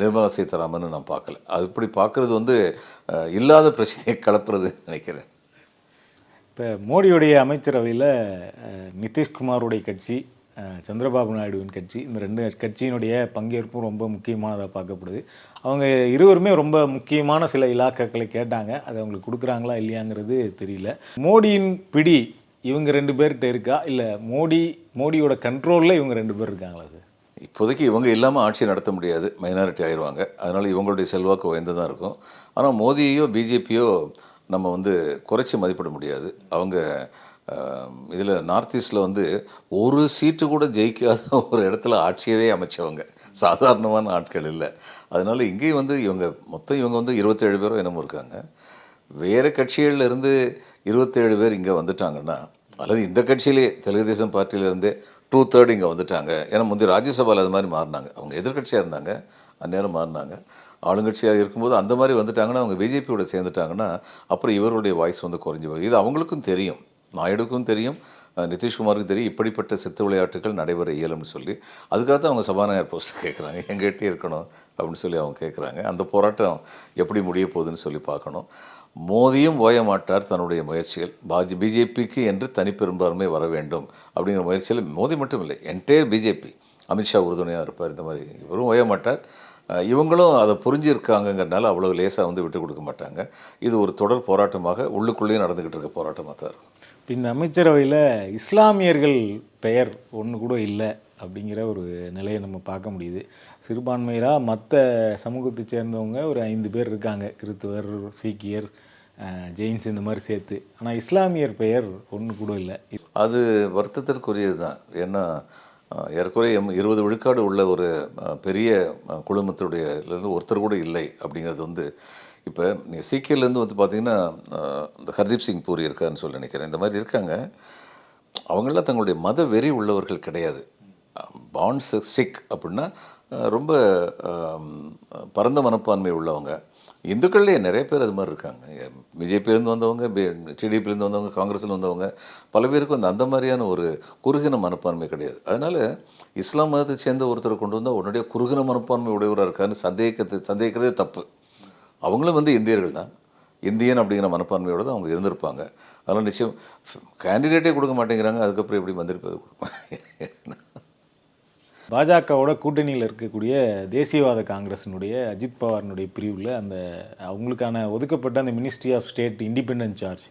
நிர்மலா சீதாராமன் நான் பார்க்கல. அது இப்படி பார்க்குறது வந்து இல்லாத பிரச்சனையை கலப்புறது நினைக்கிறேன். இப்போ மோடியுடைய அமைச்சரவையில் நிதிஷ்குமாருடைய கட்சி சந்திரபாபு நாயுடுவின் கட்சி. இந்த ரெண்டு கட்சியினுடைய பங்கேற்பும் ரொம்ப முக்கியமானதாக பார்க்கப்படுது. அவங்க இருவருமே ரொம்ப முக்கியமான சில இலாக்காக்களை கேட்டாங்க. அதை அவங்களுக்கு கொடுக்குறாங்களா இல்லையாங்கிறது தெரியல. மோடியின் பிடி இவங்க ரெண்டு பேர்கிட்ட இருக்கா? இல்லை மோடி மோடியோட கண்ட்ரோலில் இவங்க ரெண்டு பேர் இருக்காங்களா சார் இப்போதைக்கு இவங்க இல்லாமல் ஆட்சி நடத்த முடியாது. மைனாரிட்டி ஆயிடுவாங்க அதனால் இவங்களுடைய செல்வாக்கு உயர்ந்து தான் இருக்கும். ஆனால் மோதியையோ பிஜேபியோ நம்ம வந்து குறைச்சி மதிப்பிட முடியாது. அவங்க இதில் நார்த் ஈஸ்டில் வந்து ஒரு சீட்டு கூட ஜெயிக்காத ஒரு இடத்துல ஆட்சியவே அமைச்சவங்க. சாதாரணமான ஆட்கள் இல்லை. அதனால் இங்கேயும் வந்து இவங்க மொத்தம் இவங்க வந்து இருபத்தேழு பேரும் என்னமோ இருக்காங்க. வேறு கட்சிகள்லேருந்து இருபத்தேழு பேர் இங்கே வந்துட்டாங்கன்னா அல்லது இந்த கட்சியிலே தெலுங்கு தேசம் பார்ட்டியிலேருந்தே டூ தேர்ட் இங்கே வந்துட்டாங்க. ஏன்னா முந்தைய ராஜ்யசபாவில் அது மாதிரி மாறினாங்க. அவங்க எதிர்க்கட்சியாக இருந்தாங்க. அந்நேரம் மாறினாங்க. ஆளுங்கட்சியாக இருக்கும்போது அந்த மாதிரி வந்துட்டாங்கன்னா அவங்க பிஜேபியோட சேர்ந்துட்டாங்கன்னா அப்புறம் இவருடைய வாய்ஸ் வந்து குறைஞ்சி போகும் இது அவங்களுக்கும் தெரியும். நாயுடுக்கும் தெரியும் நிதிஷ்குமாருக்கும் நிதிஷ்குமாருக்கு தெரியும். இப்படிப்பட்ட சித்து விளையாட்டுகள் நடைபெற இயலும்னு சொல்லி. அதுக்காக தான் அவங்க சபாநாயகர் போஸ்ட் கேட்குறாங்க எங்கிட்டே இருக்கணும் அப்படின்னு சொல்லி அவங்க கேட்குறாங்க அந்த போராட்டம் எப்படி முடிய போகுதுன்னு சொல்லி பார்க்கணும். மோதியும் ஓய மாட்டார் தன்னுடைய முயற்சிகள். பாஜி பிஜேபிக்கு என்று தனிப்பெரும்பான்மை வர வேண்டும் அப்படிங்கிற முயற்சியில் மோதி மட்டும் இல்லை என்டையர் பிஜேபி. அமித்ஷா உறுதுணையாக இருப்பார். இந்த மாதிரி இவரும் ஓய மாட்டார். இவங்களும் அதை புரிஞ்சிருக்காங்கங்கிறனால அவ்வளோ லேசாக வந்து விட்டு கொடுக்க மாட்டாங்க. இது ஒரு தொடர் போராட்டமாக உள்ளுக்குள்ளேயே நடந்துக்கிட்டு இருக்க போராட்டமாக தான் இருக்கும். இப்போ இந்த அமைச்சரவையில் இஸ்லாமியர்கள் பெயர் ஒன்று கூட இல்லை அப்படிங்கிற ஒரு நிலையை நம்ம பார்க்க முடியுது. சிறுபான்மையராக மற்ற சமூகத்தை சேர்ந்தவங்க ஒரு ஐந்து பேர் இருக்காங்க. கிறித்துவர் சீக்கியர் ஜெயின்ஸ் இந்த மாதிரி சேர்த்து. ஆனால் இஸ்லாமியர் பெயர் ஒன்று கூட இல்லை. அது வருத்தத்திற்குரியது தான் ஏன்னா அஹ், ஏறக்குறைய இருபது விழுக்காடு உள்ள ஒரு பெரிய குழுமத்துடைய ஒருத்தர் கூட இல்லை அப்படிங்கிறது வந்து இப்போ நீங்கள் சீக்கியர்லேருந்து வந்து பார்த்தீங்கன்னா இந்த ஹர்தீப் சிங் பூரி இருக்கான்னு சொல்லி நினைக்கிறேன். இந்த மாதிரி இருக்காங்க. அவங்களாம் தங்களுடைய மத வெறி உள்ளவர்கள் கிடையாது. பாண்ட்ஸ் சிக் அப்படின்னா ரொம்ப பரந்த மனப்பான்மை உள்ளவங்க. இந்துக்கள்லேயே நிறைய பேர் அது மாதிரி இருக்காங்க. பிஜேபியிலேருந்து வந்தவங்க டிடிபிலேருந்து வந்தவங்க காங்கிரஸ்லேருந்து வந்தவங்க பல பேருக்கு வந்து அந்த மாதிரியான ஒரு குறுகின மனப்பான்மை கிடையாது. அதனால் இஸ்லாம் மதத்தை சேர்ந்த ஒருத்தரை கொண்டு வந்தால் உடனடியே குறுகின மனப்பான்மை உடையவராக இருக்காருன்னு சந்தேகத்தை சந்தேகிக்கிறதே தப்பு. அவங்களும் வந்து இந்தியர்கள் தான். இந்தியன் அப்படிங்கிற மனப்பான்மையோடு தான் அவங்க இருந்திருப்பாங்க. அதனால் நிச்சயம் கேண்டிடேட்டே கொடுக்க மாட்டேங்கிறாங்க. அதுக்கப்புறம் எப்படி வந்திருப்பது? கொடுப்பாங்க பாஜகவோட கூட்டணியில் இருக்கக்கூடிய தேசியவாத காங்கிரஸினுடைய அஜித் பவாரினுடைய பிரிவில் அந்த அவங்களுக்கான ஒதுக்கப்பட்ட அந்த ministry of state independent charge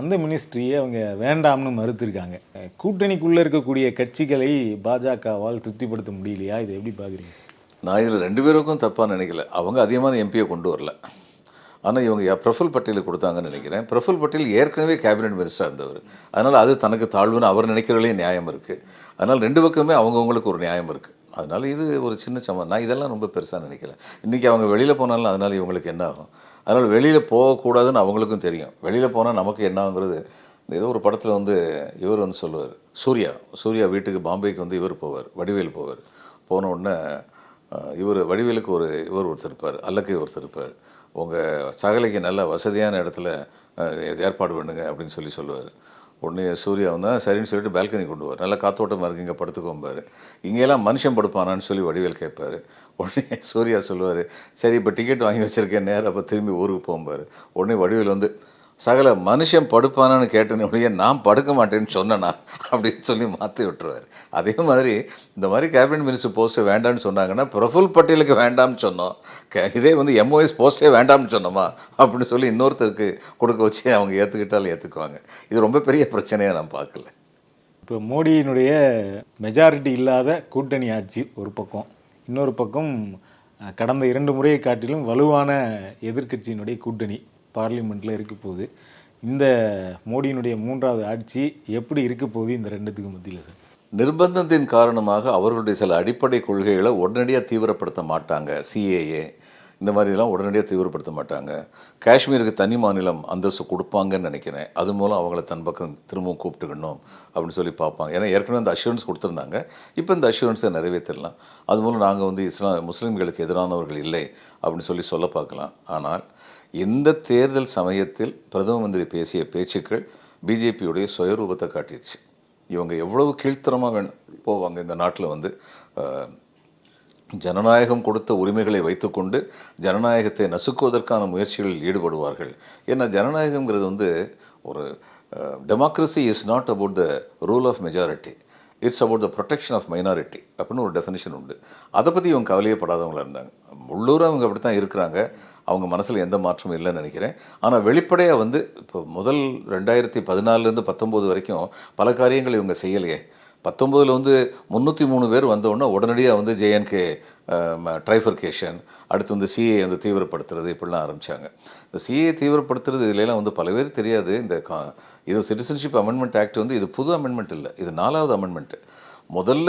அந்த மினிஸ்ட்ரியை அவங்க வேண்டாம்னு மறுத்திருக்காங்க. கூட்டணிக்குள்ளே இருக்கக்கூடிய கட்சிகளை பாஜகவால் திருப்திப்படுத்த முடியலையா? இதை எப்படி பார்க்குறீங்க? நான் இதில் ரெண்டு பேருக்கும் தப்பாக நினைக்கல. அவங்க அதிகமான எம்பியை கொண்டு வரல. ஆனால் இவங்க பிரஃபுல் பட்டேலுக்கு கொடுத்தாங்கன்னு நினைக்கிறேன். பிரஃபுல் பட்டேல் ஏற்கனவே கேபினெட் மினிஸ்டராக இருந்தவர். அதனால் அது தனக்கு தாழ்வுன்னு அவர் நினைக்கிறதுலேயே நியாயம் இருக்குது அதனால் ரெண்டு பக்கமே அவங்கவுங்களுக்கு ஒரு நியாயம் இருக்குது அதனால் இது ஒரு சின்ன சம்மன் நான் இதெல்லாம் ரொம்ப பெருசாக நினைக்கல. இன்றைக்கி அவங்க வெளியில் போனாலும் அதனால் இவங்களுக்கு என்ன ஆகும்? அதனால் வெளியில் போகக்கூடாதுன்னு அவங்களுக்கும் தெரியும். வெளியில் போனால் நமக்கு என்ன ஆகுங்கிறது இந்த ஏதோ ஒரு படத்தில் வந்து இவர் வந்து சொல்லுவார். சூர்யா சூர்யா வீட்டுக்கு பாம்பேக்கு வந்து இவர் போவார். வடிவேல் போவார். போன உடனே இவர் வடிவேலுக்கு ஒரு இவர் ஒருத்தர் இருப்பார் அல்லக்கை ஒருத்தர் இருப்பார். உங்கள் சகலைக்கு நல்ல வசதியான இடத்துல ஏற்பாடு பண்ணுங்க அப்படின்னு சொல்லி சொல்லுவார். உடனே சூர்யா வந்தால் சரின்னு சொல்லிட்டு பால்கனி கொண்டு வருவார். நல்லா காத்தோட்டமாக இருக்கு இங்கே படுத்துக்கோம்பார் இங்கெல்லாம் மனுஷன் படுப்பானான்னு சொல்லி வடிவேல் கேட்பார். உடனே சூர்யா சொல்லுவார் சரி இப்போ டிக்கெட் வாங்கி வச்சிருக்கேன் நேரம் அப்போ திரும்பி ஊருக்கு போகும்பார் உடனே வடிவேல் வந்து சகல மனுஷன் படுப்பானன்னு கேட்டேன்னு ஒழிய நான் படுக்க மாட்டேன்னு சொன்னேனா? அப்படின்னு சொல்லி மாற்றி விட்டுருவார். அதே மாதிரி இந்த மாதிரி கேபினட் மினிஸ்டர் போஸ்ட்டு வேண்டாம்னு சொன்னாங்கன்னா பிரஃபுல் பட்டேலுக்கு வேண்டாம்னு சொன்னோம். இதே வந்து எம்ஓஎஸ் போஸ்ட்டே வேண்டாம்னு சொன்னோமா? அப்படின்னு சொல்லி இன்னொருத்தருக்கு கொடுக்க வச்சு அவங்க ஏற்றுக்கிட்டாலும் ஏற்றுக்குவாங்க இது ரொம்ப பெரிய பிரச்சனையாக நான் பார்க்கல. இப்போ மோடியினுடைய மெஜாரிட்டி இல்லாத கூட்டணி ஆட்சி ஒரு பக்கம். இன்னொரு பக்கம் கடந்த இரண்டு முறையை காட்டிலும் வலுவான எதிர்க்கட்சியினுடைய கூட்டணி. பார்லிமெண்ட்டில் இருக்க போகுது. இந்த மோடியினுடைய மூன்றாவது ஆட்சி எப்படி இருக்க போகுது இந்த ரெண்டுத்துக்கு மத்தியில் சார்? நிர்பந்தத்தின் காரணமாக அவர்களுடைய சில அடிப்படை கொள்கைகளை உடனடியாக தீவிரப்படுத்த மாட்டாங்க சிஏஏ இந்த மாதிரிலாம் உடனடியாக தீவிரப்படுத்த மாட்டாங்க. காஷ்மீருக்கு தனி மாநிலம் அந்தஸ்து கொடுப்பாங்கன்னு நினைக்கிறேன். அது மூலம் அவங்கள தன் பக்கம் திரும்பவும் கூப்பிட்டுக்கணும் அப்படின்னு சொல்லி பார்ப்பாங்க. ஏன்னா ஏற்கனவே அந்த அஷூரன்ஸ் கொடுத்துருந்தாங்க. இப்போ இந்த அஷூரன்ஸை நிறைவேற்றிடலாம் அது மூலம் நாங்கள் வந்து இஸ்லாம் முஸ்லீம்களுக்கு எதிரானவர்கள் இல்லை அப்படின்னு சொல்லி சொல்ல பார்க்கலாம். ஆனால் இந்த தேர்தல் சமயத்தில் பிரதம மந்திரி பேசிய பேச்சுக்கள் பிஜேபியுடைய சுயரூபத்தை காட்டிடுச்சு. இவங்க எவ்வளவு கீழ்த்தரமாக வேணும் போவாங்க இந்த நாட்டில் வந்து ஜனநாயகம் கொடுத்த உரிமைகளை வைத்துக்கொண்டு ஜனநாயகத்தை நசுக்குவதற்கான முயற்சிகளில் ஈடுபடுவார்கள். ஏன்னா ஜனநாயகம்ங்கிறது வந்து ஒரு democracy is not about the rule of majority it's about the protection of minority அப்படின்னு ஒரு டெஃபினேஷன் உண்டு. அதை பற்றி இவங்க கவலையப்படாதவங்களாக இருந்தாங்க. உள்ளூராக அவங்க அப்படி தான் இருக்கிறாங்க. அவங்க மனசில் எந்த மாற்றமும் இல்லைன்னு நினைக்கிறேன். ஆனால் வெளிப்படையாக வந்து இப்போ முதல் ரெண்டாயிரத்தி பதினாலுலேருந்து பத்தொம்போது வரைக்கும் பல காரியங்கள் இவங்க செய்யலையே. பத்தொம்போதில் வந்து முந்நூற்றி மூணு பேர் வந்தோடனே உடனடியாக வந்து ஜேஎன்கே ட்ரைஃபர்கேஷன் அடுத்து வந்து சிஏ வந்து தீவிரப்படுத்துறது இப்படிலாம் ஆரம்பித்தாங்க இந்த சிஏ தீவிரப்படுத்துறது இதுலலாம் வந்து பல பேர் தெரியாது. இந்த கா இது சிட்டிசன்ஷிப் அமெண்ட்மெண்ட் ஆக்ட் வந்து இது புது அமெண்ட்மெண்ட் இல்லை. இது நாலாவது அமெண்ட்மெண்ட்டு. முதல்ல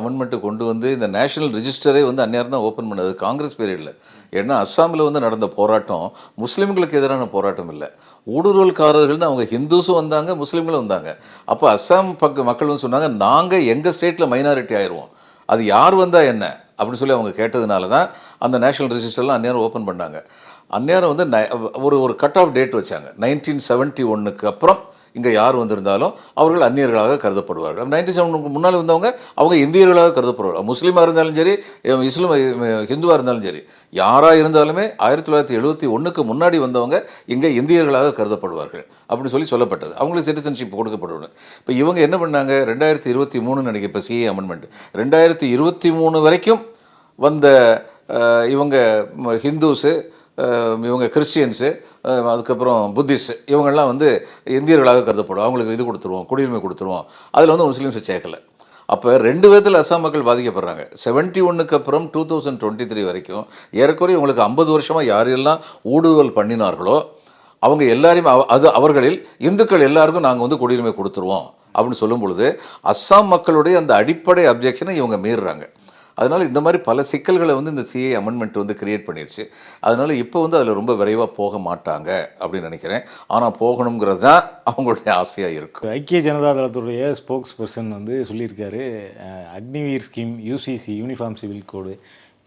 அமெண்ட்மெண்ட்டு கொண்டு வந்து இந்த நேஷனல் ரிஜிஸ்டரே வந்து அந்நேரம் தான் ஓப்பன் பண்ணது. காங்கிரஸ் பீரியடில் ஏன்னா அஸ்ஸாமில் வந்து நடந்த போராட்டம் முஸ்லீம்களுக்கு எதிரான போராட்டம் இல்லை. ஊடுருவல்காரர்கள்னு அவங்க ஹிந்துஸும் வந்தாங்க முஸ்லீம்களும் வந்தாங்க. அப்போ அஸ்ஸாம் பக்க மக்கள் வந்து சொன்னாங்க நாங்கள் எங்கள் ஸ்டேட்டில் மைனாரிட்டி ஆயிடுவோம் அது யார் வந்தால் என்ன? அப்படின்னு சொல்லி அவங்க கேட்டதுனால தான் அந்த நேஷனல் ரிஜிஸ்டர்லாம் அந்நேரம் ஓப்பன் பண்ணாங்க. அந்நேரம் வந்து நை- ஒரு ஒரு கட் ஆஃப் டேட் வச்சாங்க. நைன்டீன் செவன்ட்டி ஒன்றுக்கு அப்புறம் இங்கே யார் வந்திருந்தாலும் அவர்கள் அந்நியர்களாக கருதப்படுவார்கள். நைன்டி செவனுக்கு முன்னால் வந்தவங்க அவங்க இந்தியர்களாக கருதப்படுவார்கள். முஸ்லீமாக இருந்தாலும் சரி இஸ்லாம் ஹிந்துவாக இருந்தாலும் சரி யாராக இருந்தாலுமே ஆயிரத்தி தொள்ளாயிரத்தி எழுபத்தி ஒன்றுக்கு முன்னாடி வந்தவங்க இங்கே இந்தியர்களாக கருதப்படுவார்கள் அப்படின்னு சொல்லி சொல்லப்பட்டது. அவங்களுக்கு சிட்டிசன்ஷிப் கொடுக்கப்படுவாங்க இப்போ இவங்க என்ன பண்ணாங்க? ரெண்டாயிரத்தி இருபத்தி மூணுன்னு நினைக்க இப்போ சிஏ அமெண்ட்மெண்ட் ரெண்டாயிரத்தி இருபத்தி மூணு வரைக்கும் வந்த இவங்க ஹிந்துஸு இவங்க கிறிஸ்டியன்ஸு அதுக்கப்புறம் புத்திஸ்ட். இவங்கெல்லாம் வந்து இந்தியர்களாக கருதப்படும். அவங்களுக்கு இது கொடுத்துருவோம் குடியுரிமை கொடுத்துருவோம். அதில் வந்து முஸ்லீம்ஸை சேர்க்கல. அப்போ ரெண்டு விதத்தில் அஸ்ஸாம் மக்கள் பாதிக்கப்படுறாங்க. செவன்ட்டி ஒன்றுக்கு அப்புறம் டூ தௌசண்ட் டுவெண்ட்டி த்ரீ வரைக்கும் ஏறக்குறைய உங்களுக்கு ஐம்பது வருஷமாக யாரெல்லாம் ஊடுருவல் பண்ணினார்களோ அவங்க எல்லாரையும் அவ- அது அவர்களில் இந்துக்கள் எல்லாருக்கும் நாங்கள் வந்து குடியுரிமை கொடுத்துருவோம் அப்படின்னு சொல்லும் பொழுது அஸ்ஸாம் மக்களுடைய அந்த அடிப்படை அப்ஜெக்ஷனை இவங்க மீறுறாங்க. அதனால் இந்த மாதிரி பல சிக்கல்களை வந்து இந்த சிஏ அமெண்ட்மெண்ட் வந்து கிரியேட் பண்ணிடுச்சு அதனால் இப்போ வந்து அதில் ரொம்ப விரைவாக போக மாட்டாங்க அப்படின்னு நினைக்கிறேன். ஆனால் போகணுங்கிறது தான் அவங்களுடைய ஆசையாக இருக்கும். ஐக்கிய ஜனதா தளத்துடைய ஸ்போக்ஸ் பர்சன் வந்து சொல்லியிருக்காரு Agniveer scheme UCC uniform civil code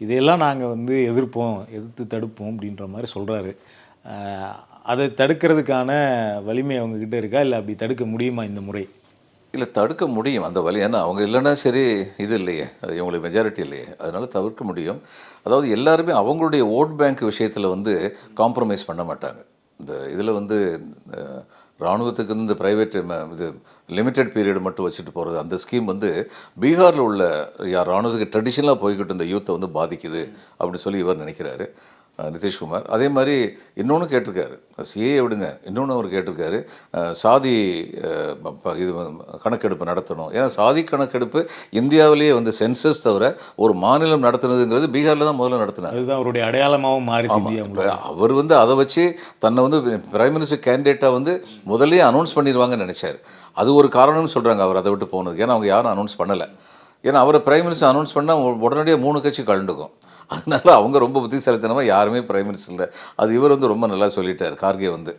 இதையெல்லாம் நாங்கள் வந்து எதிர்ப்போம் எதிர்த்து தடுப்போம் அப்படின்ற மாதிரி சொல்கிறாரு அதை தடுக்கிறதுக்கான வலிமை அவங்கக்கிட்ட இருக்கா? இல்லை அப்படி தடுக்க முடியுமா இந்த முறை? இல்லை தடுக்க முடியும். அந்த வழி ஏன்னா அவங்க இல்லைன்னா சரி இது இல்லையே. அது இவங்களுக்கு மெஜாரிட்டி இல்லையே. அதனால் தவிர்க்க முடியும். அதாவது எல்லாருமே அவங்களுடைய ஓட் பேங்க் விஷயத்தில் வந்து காம்ப்ரமைஸ் பண்ண மாட்டாங்க. இந்த இதில் வந்து இராணுவத்துக்கு வந்து இந்த ப்ரைவேட் இது லிமிட்டெட் பீரியட் மட்டும் வச்சுட்டு போகிறது அந்த ஸ்கீம் வந்து பீகாரில் உள்ள யார் ராணுவத்துக்கு ட்ரெடிஷ்னலாக போய்கிட்டு இருந்த யூத்தை வந்து பாதிக்குது அப்படின்னு சொல்லி இவர் நினைக்கிறாரு. நிதிஷ்குமார். அதே மாதிரி இன்னொன்று கேட்டிருக்காரு. சிஏ விடுங்க. இன்னொன்று அவர் கேட்டிருக்காரு. சாதி இது கணக்கெடுப்பு நடத்தணும். ஏன்னா சாதி கணக்கெடுப்பு இந்தியாவிலேயே வந்து சென்சஸ் தவிர ஒரு மாநிலம் நடத்துனதுங்கிறது பீகாரில் தான் முதல்ல நடத்தினார். அதுதான் அவருடைய அடையாளமாகவும் முழுக்க. அவர் வந்து அதை வச்சு தன்னை வந்து பிரைம் மினிஸ்டர் கேண்டிடேட்டாக வந்து முதல்லயே அனௌன்ஸ் பண்ணிடுவாங்கன்னு நினைச்சார். அது ஒரு காரணம்னு சொல்கிறாங்க அவர் அதை விட்டு போனதுக்கு. ஏன்னா அவங்க யாரும் அனௌன்ஸ் பண்ணலை. ஏன்னா அவரை பிரைம் மினிஸ்டர் அனௌன்ஸ் பண்ணால் உடனடியாக மூணு கட்சி கலண்டுக்கும் அதனால் அவங்க ரொம்ப புத்திசாலித்தனமாக யாருமே பிரைம் மினிஸ்டர் இல்லை. அது இவர் வந்து ரொம்ப நல்லா சொல்லிட்டார். கார்கே வந்து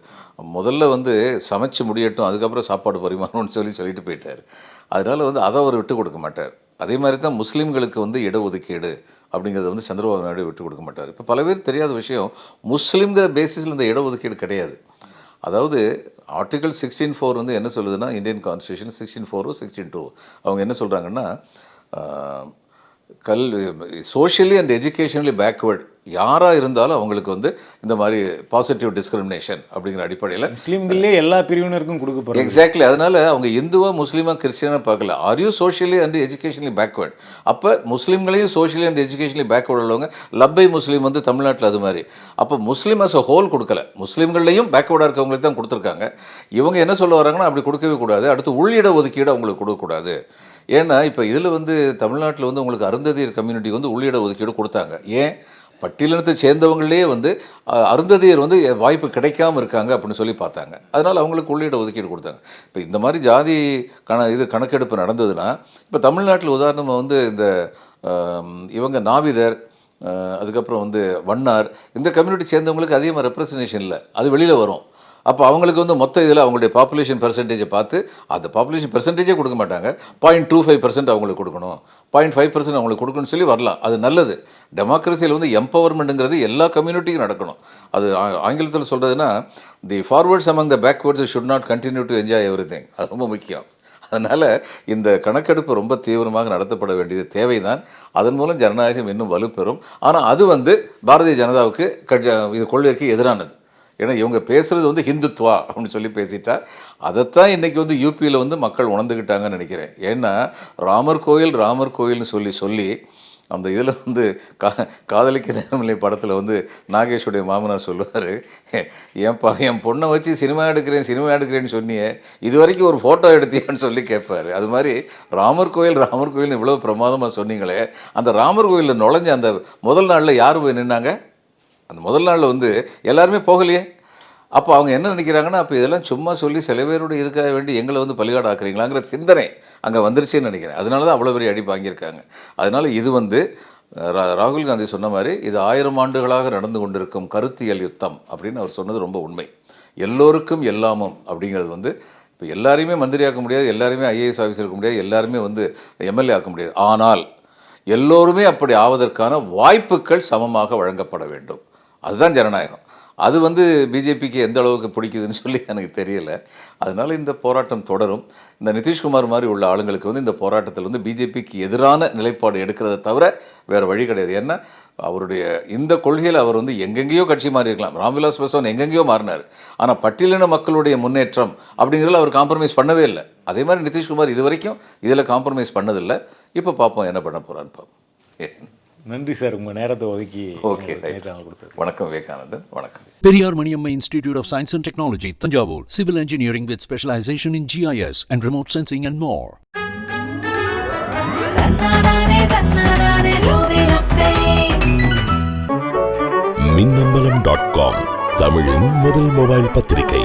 முதல்ல வந்து சமைச்சு முடியட்டும் அதுக்கப்புறம் சாப்பாடு பரிமாறணும்னு சொல்லி சொல்லிட்டு போயிட்டார். அதனால் வந்து அதை அவர் விட்டு கொடுக்க மாட்டார். அதே மாதிரி தான் முஸ்லீம்களுக்கு வந்து இடஒதுக்கீடு அப்படிங்கிறத வந்து சந்திரபாபு நாயுடு விட்டு கொடுக்க மாட்டார். இப்போ பல பேர் தெரியாத விஷயம் முஸ்லீம்கிற பேசிஸில் இந்த இடஒதுக்கீடு கிடையாது. அதாவது ஆர்டிகல் சிக்ஸ்டீன் ஃபோர் வந்து என்ன சொல்லுதுன்னா இந்தியன் கான்ஸ்டியூஷன் சிக்ஸ்டீன் ஃபோரும் சிக்ஸ்டீன் டூ அவங்க என்ன சொல்கிறாங்கன்னா கல் சோஷியலி அண்ட் எஜுகேஷனலி பேக்வேர்ட் யாராக இருந்தாலும் அவங்களுக்கு வந்து இந்த மாதிரி பாசிட்டிவ் டிஸ்கிரிமினேஷன் அப்படிங்கிற அடிப்படையில் முஸ்லீம்களே எல்லா பிரிவினருக்கும் கொடுக்கப்படுறது எக்ஸாக்ட்லி அதனால அவங்க இந்துவா முஸ்லீமா கிறிஸ்டியனா பார்க்கல. Are you socially and educationally backward அப்போ முஸ்லீம்களையும் சோஷியலி அண்ட் எஜுகேஷனலி பேக்வேர்ட் உள்ளவங்க லப்பை முஸ்லீம் வந்து தமிழ்நாட்டில் அது மாதிரி. அப்போ முஸ்லீம் அஸ் அ ஹோல் கொடுக்கல. முஸ்லீம்கள்லையும் பேக்வேர்டாக இருக்கவங்களுக்கு தான் கொடுத்துருக்காங்க. இவங்க என்ன சொல்ல வராங்கன்னா அப்படி கொடுக்கவே கூடாது. அடுத்து உள்ளிட ஒதுக்கீடு அவங்களுக்கு கொடுக்கக்கூடாது. ஏன்னா இப்போ இதில் வந்து தமிழ்நாட்டில் வந்து உங்களுக்கு அருந்ததியர் கம்யூனிட்டி வந்து உள்ளிட ஒதுக்கீடு கொடுத்தாங்க. ஏன்? பட்டியலினத்தை சேர்ந்தவங்களே வந்து அருந்ததியர் வந்து வாய்ப்பு கிடைக்காம இருக்காங்க அப்படின்னு சொல்லி பார்த்தாங்க. அதனால் அவங்களுக்கு உள்ளிட ஒதுக்கீடு கொடுத்தாங்க. இப்போ இந்த மாதிரி ஜாதி கண இது கணக்கெடுப்பு நடந்ததுன்னா இப்போ தமிழ்நாட்டில் உதாரணமாக வந்து இந்த இவங்க நாவிதர் அதுக்கப்புறம் வந்து வண்ணார் இந்த கம்யூனிட்டி சேர்ந்தவங்களுக்கு அதிகமாக ரெப்ரசன்டேஷன் இல்லை. அது வெளியில் வரும். அப்போ அவங்களுக்கு வந்து மொத்த இதில் அவங்களுடைய பாப்புலேஷன் பெர்சன்டேஜை பார்த்து அந்த பாப்புலேஷன் பெர்சன்டேஜே கொடுக்க மாட்டாங்க. பாயிண்ட் டூ ஃபைவ் பர்சன்ட் அவங்களுக்கு கொடுக்கணும். பாயிண்ட் ஃபைவ் பர்சன்ட் அவங்களுக்கு கொடுக்கணும்னு சொல்லி வரலாம் அது நல்லது. டெமோக்ரஸியில் வந்து எம்பவர்மெண்ட்டுங்கிறது எல்லா கம்யூனிட்டிக்கும் நடக்கணும். அது ஆ- ஆங்கிலத்தில் சொல்கிறதுனா the forwards among the backwards should not continue to enjoy everything அது ரொம்ப முக்கியம். அதனால் இந்த கணக்கெடுப்பு ரொம்ப தீவிரமாக நடத்தப்பட வேண்டியது தேவைதான். அதன் மூலம் ஜனநாயகம் இன்னும் வலுப்பெறும். ஆனால் அது வந்து பாரதிய ஜனதாவுக்கு கட் இது கொள்கைக்கு எதிரானது. ஏன்னா இவங்க பேசுகிறது வந்து ஹிந்துத்வா அப்படின்னு சொல்லி பேசிட்டா அதைத்தான் இன்றைக்கி வந்து யூபியில் வந்து மக்கள் உணர்ந்துக்கிட்டாங்கன்னு நினைக்கிறேன். ஏன்னா ராமர் கோயில் ராமர் கோயில்னு சொல்லி சொல்லி அந்த இதில் வந்து கா காதலிக்க நேரமில்லை படத்தில் வந்து நாகேஷுடைய மாமனார் சொல்லுவார். ஏன்பா என் பொண்ணை வச்சு சினிமா எடுக்கிறேன் சினிமா எடுக்கிறேன்னு சொன்னியே இது வரைக்கும் ஒரு ஃபோட்டோ எடுத்தியான்னு சொல்லி கேட்பாரு. அது மாதிரி ராமர் கோயில் ராமர் கோயில்னு இவ்வளோ பிரமாதமாக சொன்னீங்களே அந்த ராமர் கோயிலில் நுழைஞ்ச அந்த முதல் நாளில் யார் போய் நின்னாங்க? அந்த முதல் நாளில் வந்து எல்லாருமே போகலையே. அப்போ அவங்க என்ன நினைக்கிறாங்கன்னா அப்போ இதெல்லாம் சும்மா சொல்லி சில பேரோட இதுக்காக வேண்டி எங்களை வந்து பலிகாடு ஆக்குறீங்களாங்கிற சிந்தனை அங்கே வந்துருச்சுன்னு நினைக்கிறேன். அதனால தான் அவ்வளோ பெரிய அடி வாங்கியிருக்காங்க. அதனால் இது வந்து ரா- ராகுல் காந்தி சொன்ன மாதிரி இது ஆயிரம் ஆண்டுகளாக நடந்து கொண்டிருக்கும் கருத்தியல் யுத்தம் அப்படின்னு அவர் சொன்னது ரொம்ப உண்மை. எல்லோருக்கும் எல்லாமும் அப்படிங்கிறது வந்து இப்போ எல்லாரையுமே மந்திரி ஆக்க முடியாது எல்லாருமே ஐஏஎஸ் ஆஃபீஸர் இருக்க முடியாது எல்லாருமே வந்து எம்எல்ஏ ஆக்க முடியாது. ஆனால் எல்லோருமே அப்படி ஆவதற்கான வாய்ப்புகள் சமமாக வழங்கப்பட வேண்டும். அதுதான் ஜனநாயகம். அது வந்து பிஜேபிக்கு எந்த அளவுக்கு பிடிக்குதுன்னு சொல்லி எனக்கு தெரியல. அதனால் இந்த போராட்டம் தொடரும். இந்த நிதிஷ்குமார் மாதிரி உள்ள ஆளுங்களுக்கு வந்து இந்த போராட்டத்தில் வந்து பிஜேபிக்கு எதிரான நிலைப்பாடு எடுக்கிறத தவிர வேறு வழி கிடையாது. ஏன்னா அவருடைய இந்த கொள்கையில் அவர் வந்து எங்கெங்கேயோ கட்சி மாறி இருக்கலாம். ராம்விலாஸ் பாஸ்வான் எங்கெங்கேயோ மாறினார். ஆனால் பட்டியலின மக்களுடைய முன்னேற்றம் அப்படிங்கிறதுல அவர் காம்ப்ரமைஸ் பண்ணவே இல்லை. அதே மாதிரி நிதிஷ்குமார் இது வரைக்கும் இதில் காம்ப்ரமைஸ் பண்ணதில்லை. இப்போ பார்ப்போம் என்ன பண்ண போகிறான்னு பார்ப்போம் நன்றி சார் உங்கள் நேரத்தை ஒதுக்கி ஓகே வணக்கம் விவேகானந்தன் வணக்கம் Science and Technology, Tanjavur. Civil engineering with specialization in GIS and remote sensing and more. தன்னானே தன்னானே ரோவிங் அப்சைட் மின்னம்பலம் டாட் காம் தமிழின் முதல் மொபைல் பத்திரிகை